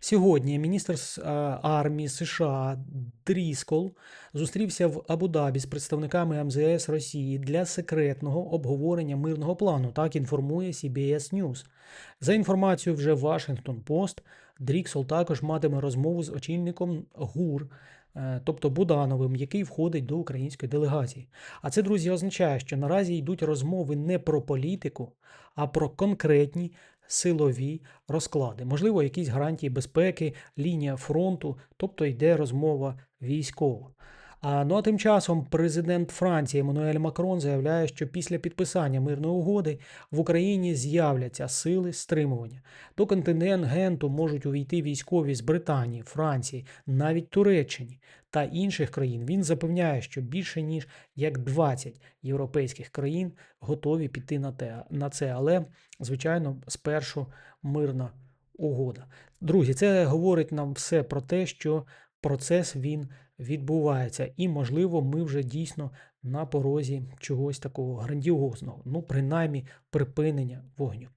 Сьогодні міністр армії США Дріскол зустрівся в Абу-Дабі з представниками МЗС Росії для секретного обговорення мирного плану. Так інформує CBS News. За інформацією вже Washington Post, Дріксол також матиме розмову з очільником ГУР, е, тобто Будановим, який входить до української делегації. А це, друзі, означає, що наразі йдуть розмови не про політику, а про конкретні силові розклади. Можливо, якісь гарантії безпеки, лінія фронту, тобто йде розмова військова. Ну а тим часом президент Франції Еммануель Макрон заявляє, що після підписання мирної угоди в Україні з'являться сили стримування. До контингенту можуть увійти військові з Британії, Франції, навіть Туреччині та інших країн. Він запевняє, що більше ніж як 20 європейських країн готові піти на те на це, але звичайно, спершу мирна угода. Друзі, це говорить нам все про те, що процес він відбувається, і, можливо, ми вже дійсно на порозі чогось такого грандіозного, ну, принаймні, припинення вогню.